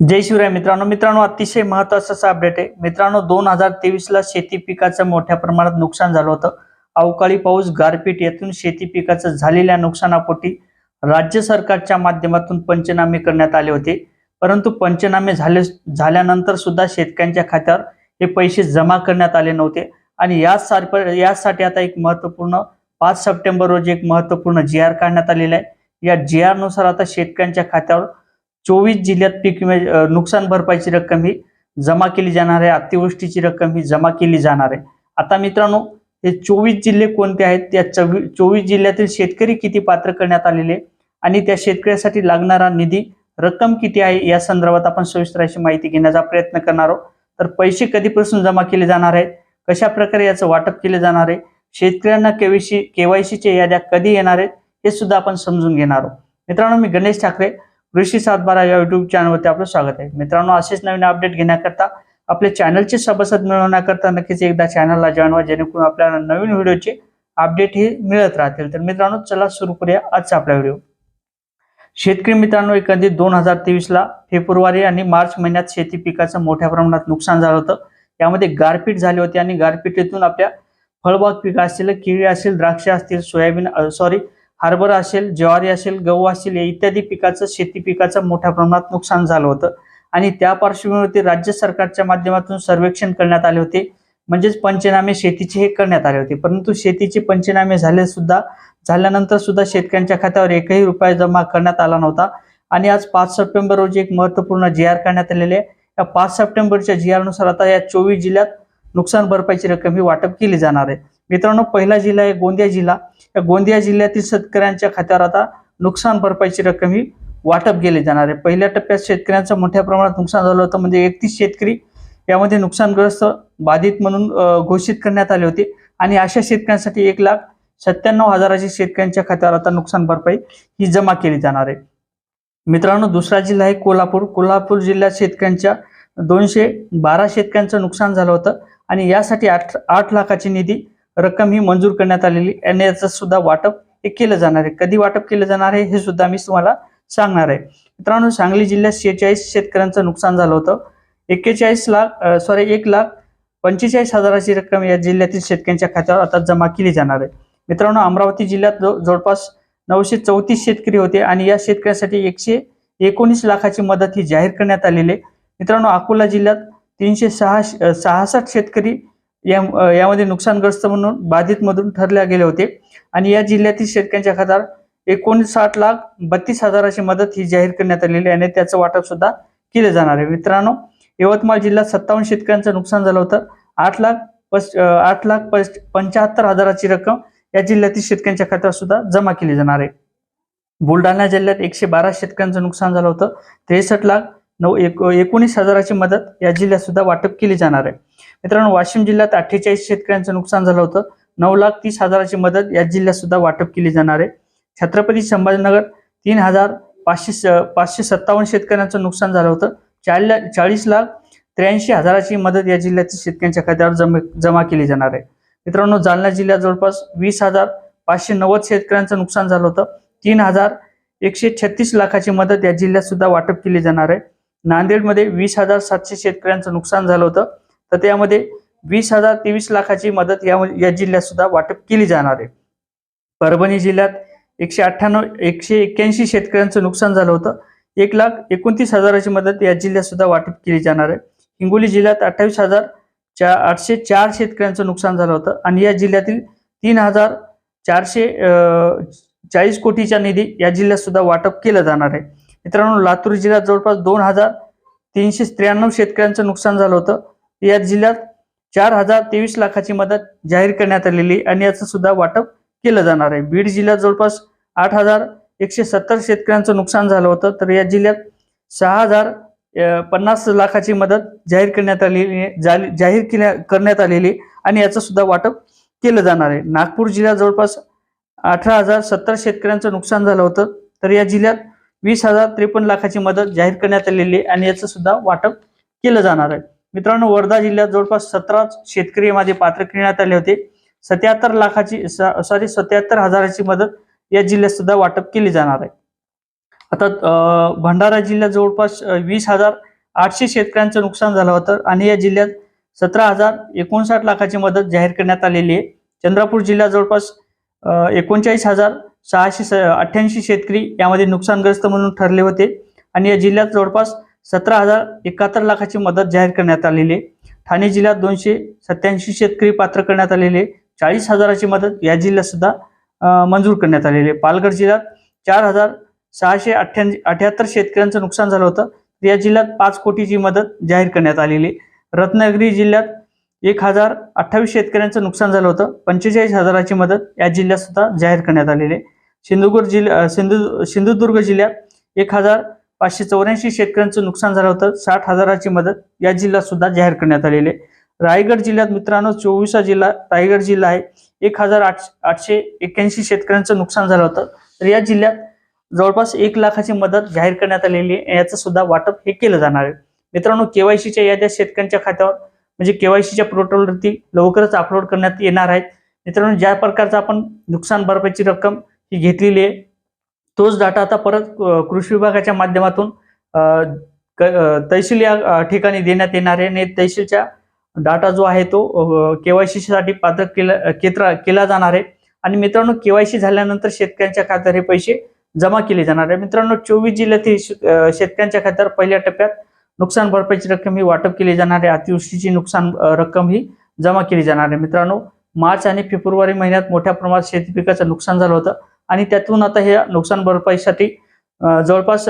जय शिवराय. मित्रांनो मित्रांनो अतिशय महत्त्वाचा असा अपडेट आहे. मित्रांनो दोन हजार तेवीस ला शेती पिकाचं मोठ्या प्रमाणात नुकसान झालं होतं. अवकाळी पाऊस गारपीट यातून शेती पिकाचं झालेल्या नुकसानापोटी राज्य सरकारच्या माध्यमातून पंचनामे करण्यात आले होते. परंतु पंचनामे झाले झाल्यानंतर सुद्धा शेतकऱ्यांच्या खात्यावर हे पैसे जमा करण्यात आले नव्हते. आणि यासाठी आता एक महत्त्वपूर्ण पाच सप्टेंबर रोजी एक महत्त्वपूर्ण जी आर काढण्यात आलेला आहे. या जी आरनुसार आता शेतकऱ्यांच्या खात्यावर चोवीस जिल्ह्यात पीक विमा नुकसान भरपाईची रक्कम ही जमा केली जाणार आहे. अतिवृष्टीची रक्कम ही जमा केली जाणार आहे. आता मित्रांनो हे चोवीस जिल्हे कोणते आहेत? त्या चोवी चोवीस जिल्ह्यातील शेतकरी किती पात्र करण्यात आलेले आणि त्या शेतकऱ्यासाठी लागणारा निधी रक्कम किती आहे? या संदर्भात आपण सविस्तर अशी माहिती घेण्याचा प्रयत्न करणार आहोत. तर पैसे कधीपासून जमा केले जाणार आहेत? कशा प्रकारे याचं वाटप केले जाणार आहे? शेतकऱ्यांना केवीसी केवायसीच्या याद्या कधी येणार आहेत? हे सुद्धा आपण समजून घेणार आहोत. मित्रांनो मी गणेश ठाकरे कृषी सातबारा या युट्यूब चॅनलवरती आपलं स्वागत आहे. मित्रांनो असेच नवीन अपडेट घेण्याकरता आपल्या चॅनलचे सभासद मिळवण्याकरता नक्कीच एकदा चॅनलला जॉईन व्हा जेणेकरून आपल्याला नवीन व्हिडिओचे अपडेट हे मिळत राहतील. तर मित्रांनो चला सुरू करूया आजचा आपला व्हिडिओ शेतकरी मित्रांनो एकंदरीत दोन हजार तेवीसला फेब्रुवारी आणि मार्च महिन्यात शेती पिकाचं मोठ्या प्रमाणात नुकसान झालं होतं. यामध्ये गारपीट झाली होती आणि गारपीटीतून आपल्या फळबाग पिकं असतील केळी असतील द्राक्ष असतील सोयाबीन सॉरी हरभरा असेल ज्वारी असेल गहू असेल या इत्यादी पिकाचं शेती पिकाचं मोठ्या प्रमाणात नुकसान झालं होतं. आणि त्या पार्श्वभूमीवरती राज्य सरकारच्या माध्यमातून सर्वेक्षण करण्यात आले होते. म्हणजेच पंचनामे शेतीचे हे करण्यात आले होते. परंतु शेतीचे पंचनामे झाले सुद्धा झाल्यानंतर सुद्धा शेतकऱ्यांच्या खात्यावर एकही रुपया जमा करण्यात आला नव्हता. आणि आज पाच सप्टेंबर रोजी एक महत्त्वपूर्ण जी आर करण्यात आलेले आहे. या पाच सप्टेंबरच्या जी आरनुसार आता या चोवीस जिल्ह्यात नुकसान भरपाईची रक्कम ही वाटप केली जाणार आहे. मित्रांनो पहिला जिल्हा आहे गोंदिया जिल्हा. या गोंदिया जिल्ह्यातील शेतकऱ्यांच्या खात्यावर आता नुकसान भरपाईची रक्कम ही वाटप केली जाणार आहे. पहिल्या टप्प्यात शेतकऱ्यांचं मोठ्या प्रमाणात नुकसान झालं होतं म्हणजे एकतीस शेतकरी यामध्ये नुकसानग्रस्त बाधित म्हणून घोषित करण्यात आले होते. आणि अशा शेतकऱ्यांसाठी एक लाख सत्त्याण्णव हजाराची शेतकऱ्यांच्या खात्यावर आता नुकसान भरपाई ही जमा केली जाणार आहे. मित्रांनो दुसरा जिल्हा आहे कोल्हापूर. कोल्हापूर जिल्ह्यात शेतकऱ्यांच्या दोनशे बारा शेतकऱ्यांचं नुकसान झालं होतं. आणि यासाठी आठ आठ लाखाची निधी रक्कम ही मंजूर करण्यात आलेली आणि याचं सुद्धा वाटप हे केलं जाणार आहे. कधी वाटप केलं जाणार आहे हे सुद्धा मी तुम्हाला सांगणार आहे. मित्रांनो सांगली जिल्ह्यात शेहेचाळीस शेतकऱ्यांचं नुकसान झालं होतं. एक्केचाळीस लाख सॉरी एक लाख पंचेचाळीस हजाराची रक्कम या जिल्ह्यातील शेतकऱ्यांच्या खात्यावर आता जमा केली जाणार आहे. मित्रांनो अमरावती जिल्ह्यात जव- जवळपास नऊशे चौतीस शेतकरी होते आणि या शेतकऱ्यासाठी एकशे एकोणीस लाखाची मदत ही जाहीर करण्यात आलेली आहे. मित्रांनो अकोला जिल्ह्यात तीनशे सहा सहासष्ट शेतकरी या यामध्ये नुकसानग्रस्त म्हणून बाधित मधून ठरले गेले होते. आणि या जिल्ह्यातील शेतकऱ्यांच्या खात्यावर एकोणसाठ लाख बत्तीस हजाराची मदत ही जाहीर करण्यात आलेली आहे आणि त्याचं वाटप सुद्धा केलं जाणार आहे. मित्रांनो यवतमाळ जिल्ह्यात सत्तावन्न शेतकऱ्यांचं नुकसान झालं होतं. आठ लाख पस आठ लाख पंच्याहत्तर हजाराची रक्कम या जिल्ह्यातील शेतकऱ्यांच्या खात्यावर सुद्धा जमा केली जाणार आहे. बुलढाणा जिल्ह्यात एकशे बारा शेतकऱ्यांचं नुकसान झालं होतं. त्रेसष्ट लाख नऊ एक एकोणीस हजाराची मदत या जिल्ह्यात सुद्धा वाटप केली जाणार आहे. मित्रांनो वाशिम जिल्ह्यात अठ्ठेचाळीस शेतकऱ्यांचं नुकसान झालं होतं. नऊ लाख तीस हजाराची मदत या जिल्ह्यात सुद्धा वाटप केली जाणार आहे. छत्रपती संभाजीनगर तीन हजार पाचशे स- पाचशे सत्तावन्न शेतकऱ्यांचं नुकसान झालं होतं. चाळीस चाळीस लाख त्र्याऐंशी हजाराची मदत या जिल्ह्यातील शेतकऱ्यांच्या खात्यावर जम जमा केली जाणार आहे. मित्रांनो जालना जिल्ह्यात जवळपास वीस हजार पाचशे नव्वद शेतकऱ्यांचं नुकसान झालं होतं. तीन हजार एकशे छत्तीस लाखाची मदत या जिल्ह्यात सुद्धा वाटप केली जाणार आहे. नांदेडमध्ये वीस हजार सातशे शेतकऱ्यांचं नुकसान झालं होतं. तर त्यामध्ये वीस हजार तेवीस लाखाची मदत या या जिल्ह्यात सुद्धा वाटप केली जाणार आहे. परभणी जिल्ह्यात एकशे अठ्ठ्याण्णव एकशे एक्क्याऐंशी शेतकऱ्यांचं नुकसान झालं होतं. एक लाख एकोणतीस हजाराची मदत या जिल्ह्यात सुद्धा वाटप केली जाणार आहे. हिंगोली जिल्ह्यात अठ्ठावीस हजार चा आठशे चार शेतकऱ्यांचं नुकसान झालं होतं आणि या जिल्ह्यातील तीन हजार चारशे चाळीस कोटीचा निधी या जिल्ह्यात सुद्धा वाटप केलं जाणार आहे. मित्रांनो लातूर जिल्ह्यात जवळपास दोन हजार तीनशे त्र्याण्णव शेतकऱ्यांचं नुकसान झालं होतं. या जिल्ह्यात चार हजार तेवीस लाखाची मदत जाहीर करण्यात आलेली आणि याचं सुद्धा वाटप केलं जाणार आहे. बीड जिल्ह्यात जवळपास आठ हजार एकशे सत्तर शेतकऱ्यांचं नुकसान झालं होतं. तर या जिल्ह्यात सहा हजार पन्नास लाखाची मदत जाहीर करण्यात आलेली आहे. जाली- जाहीर केल्या करण्यात आलेली आणि याचं सुद्धा वाटप केलं जाणार आहे. नागपूर जिल्ह्यात जवळपास अठरा हजार सत्तर शेतकऱ्यांचं नुकसान झालं होतं. तर या जिल्ह्यात वीस हजार त्रेपन्न लाखाची मदत जाहीर करण्यात आलेली आहे आणि याचं सुद्धा वाटप केलं जाणार आहे. मित्रांनो वर्धा जिल्ह्यात जवळपास सतरा शेतकरी यामध्ये पात्र करण्यात आले होते. सत्याहत्तर लाखाची सॉरी सत्याहत्तर हजाराची मदत या जिल्ह्यात सुद्धा वाटप केली जाणार आहे. आता भंडारा जिल्ह्यात जवळपास वीस हजार आठशे शेतकऱ्यांचं नुकसान झालं होतं आणि या जिल्ह्यात सतरा हजार एकोणसाठ लाखाची मदत जाहीर करण्यात आलेली आहे. चंद्रपूर जिल्ह्यात जवळपास एकोणचाळीस हजार सहाशे स अठ्ठ्याऐंशी शेतकरी यामध्ये नुकसानग्रस्त म्हणून ठरले होते. आणि या जिल्ह्यात जवळपास सतरा हजार एकाहत्तर लाखाची मदत जाहीर करण्यात आलेली आहे. ठाणे जिल्ह्यात दोनशे सत्याऐंशी शेतकरी पात्र करण्यात आलेले चाळीस हजाराची मदत या जिल्ह्यात सुद्धा मंजूर करण्यात आलेली आहे. पालघर जिल्ह्यात चार हजार सहाशे अठ्ठ्याऐंशी अठ्याहत्तर शेतकऱ्यांचं नुकसान झालं होतं. तर या जिल्ह्यात पाच कोटीची मदत जाहीर करण्यात आलेली आहे. रत्नागिरी जिल्ह्यात एक हजार अठ्ठावीस शेतकऱ्यांचं नुकसान झालं होतं. पंचेचाळीस हजाराची मदत या जिल्ह्यात सुद्धा जाहीर करण्यात आलेली आहे. सिंधुदुर्ग जिल्हा सिंधु सिंधुदुर्ग जिल्ह्यात एक हजार पाचशे चौऱ्याऐंशी शेतकऱ्यांचं नुकसान झालं होतं. साठ हजाराची मदत या जिल्ह्यात सुद्धा जाहीर करण्यात आलेली आहे. रायगड जिल्ह्यात मित्रांनो चोवीसा जिल्हा रायगड जिल्हा आहे. एक हजार आठ आठशे एक्क्याऐंशी शेतकऱ्यांचं नुकसान झालं होतं. तर या जिल्ह्यात जवळपास एक लाखाची मदत जाहीर करण्यात आलेली आहे. याचं सुद्धा वाटप हे केलं जाणार आहे. मित्रांनो केवायसीच्या याद्या शेतकऱ्यांच्या खात्यावर म्हणजे केवायसीच्या पोर्टलवरती लवकरच अपलोड करण्यात येणार आहेत. मित्रांनो ज्या प्रकारचा आपण नुकसान भरपाईची रक्कम ही घेतलेली आहे. तोच डाटा आता परत कृषी विभागाच्या माध्यमातून तहसील या ठिकाणी देण्यात येणार आहे. आणि तहसीलच्या डाटा जो आहे तो केवायसीसाठी पात्र केला केत्रा केला जाणार आहे. आणि मित्रांनो केवायसी झाल्यानंतर शेतकऱ्यांच्या खात्यात हे पैसे जमा केले जाणार आहे. मित्रांनो चोवीस जिल्ह्यातील शेतकऱ्यांच्या खात्यावर पहिल्या टप्प्यात नुकसान भरपाईची रक्कम ही वाटप केली जाणार आहे. अतिवृष्टीची नुकसान रक्कम ही जमा केली जाणार आहे. मित्रांनो मार्च आणि फेब्रुवारी महिन्यात मोठ्या प्रमाणात शेती पिकाचं नुकसान झालं होतं. आणि त्यातून आता हे नुकसान भरपाईसाठी जवळपास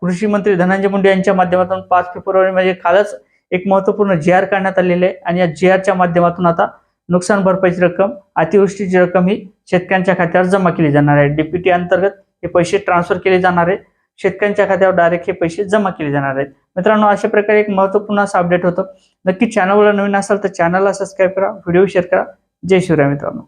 कृषी मंत्री धनंजय मुंडे यांच्या माध्यमातून पाच फेब्रुवारी म्हणजे कालच एक महत्त्वपूर्ण जी आर काढण्यात आलेले आहे. आणि या जी आरच्या माध्यमातून आता नुकसान भरपाईची रक्कम अतिवृष्टीची रक्कम ही शेतकऱ्यांच्या खात्यावर जमा केली जाणार आहे. डीपीटी अंतर्गत हे पैसे ट्रान्सफर केले जाणार आहे. शेतकऱ्यांच्या खात्यावर डायरेक्ट हे पैसे जमा केले जाणार आहेत. मित्रांनो अशा प्रकारे एक महत्त्वपूर्ण असं अपडेट होतं. नक्की चॅनलवर नवीन असाल तर चॅनलला सबस्क्राईब करा व्हिडिओ शेअर करा. जय शिवराय मित्रांनो.